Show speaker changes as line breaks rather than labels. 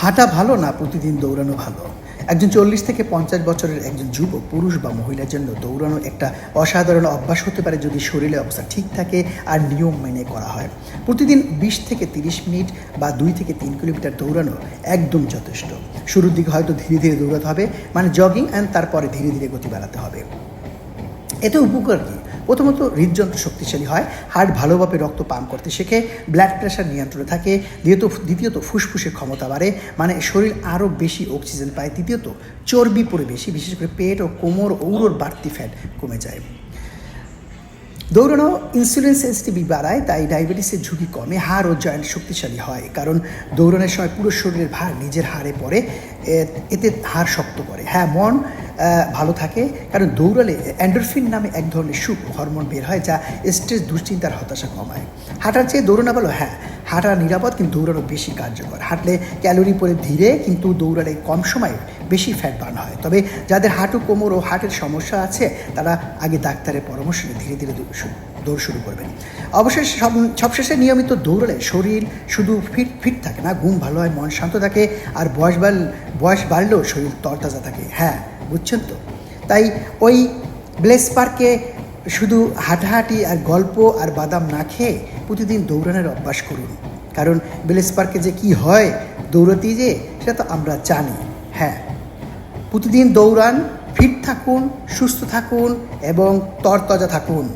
হাঁটা ভালো না, প্রতিদিন দৌড়ানো ভালো? একজন চল্লিশ থেকে পঞ্চাশ বছরের একজন যুবক, পুরুষ বা মহিলার জন্য দৌড়ানো একটা অসাধারণ অভ্যাস হতে পারে যদি শরীরের অবস্থা ঠিক থাকে আর নিয়ম মেনে করা হয়। প্রতিদিন বিশ থেকে তিরিশ মিনিট বা দুই থেকে তিন কিলোমিটার দৌড়ানো একদম যথেষ্ট। শুরুর দিকে হয়তো ধীরে ধীরে দৌড়াতে হবে মানে জগিং অ্যান্ড তারপরে ধীরে ধীরে গতি বাড়াতে হবে। এতে উপকার কী? প্রথমত হৃদযন্ত্র শক্তিশালী হয় হার্ট ভালোভাবে রক্ত পাম্প করতে শেখে ব্লাড প্রেশার নিয়ন্ত্রণে থাকে, দ্বিতীয়ত দ্বিতীয়ত ফুসফুসের ক্ষমতা বাড়ে মানে শরীর আরও বেশি অক্সিজেন পায়, তৃতীয়ত চর্বি পড়ে বেশি, বিশেষ করে পেট ও কোমর ঔরোর বাড়তি ফ্যাট কমে যায়। দৌড়ানো ইনসুলিন সেন্সিটিভি বাড়ায়, তাই ডায়াবেটিসের ঝুঁকি কমে, হাড় ও জয়েন্ট শক্তিশালী হয়, কারণ দৌড়ানোর সময় পুরো শরীরের ভার নিজের হাড়ে পড়ে এতে হাড় শক্ত করে। হ্যাঁ মন ভালো থাকে। কারণ দৌড়ালে অ্যান্ডোরফিন নামে এক ধরনের সুখ হরমোন বের হয়, যা স্ট্রেস দুশ্চিন্তার হতাশা কমায়। হাঁটার চেয়ে দৌড়ানো ভালো হ্যাঁ। হাঁটা নিরাপদ, কিন্তু দৌড়ানো বেশি কার্যকর। হাঁটলে ক্যালোরি পরে ধীরে, কিন্তু দৌড়ালে কম সময়ে বেশি ফ্যাট বার্ন হয়। তবে যাদের হাঁটু কোমর ও হার্টের সমস্যা আছে, তারা আগে ডাক্তারের পরামর্শ নিয়ে ধীরে ধীরে দৌড় শুরু- করবেন। অবশেষে, সব, সবশেষে নিয়মিত দৌড়লে শরীর শুধু ফিট ফিট থাকে না, ঘুম ভালো হয়, মন শান্ত থাকে, আর বয়স বাড়, বয়স বাড়লেও শরীর তরতাজা থাকে। হ্যাঁ। বুঝছেন তো? তাই ওই ব্লেস পার্কে শুধু হাঁটাহাঁটি আর গল্প আর বাদাম না খেয়ে প্রতিদিন দৌড়ানোর অভ্যাস করুন। কারণ ব্লেস পার্কে যে কি হয় দৌড়াতে যে, সেটা তো আমরা জানি। হ্যাঁ প্রতিদিন দৌড়ান, ফিট থাকুন, সুস্থ থাকুন এবং তরতাজা থাকুন।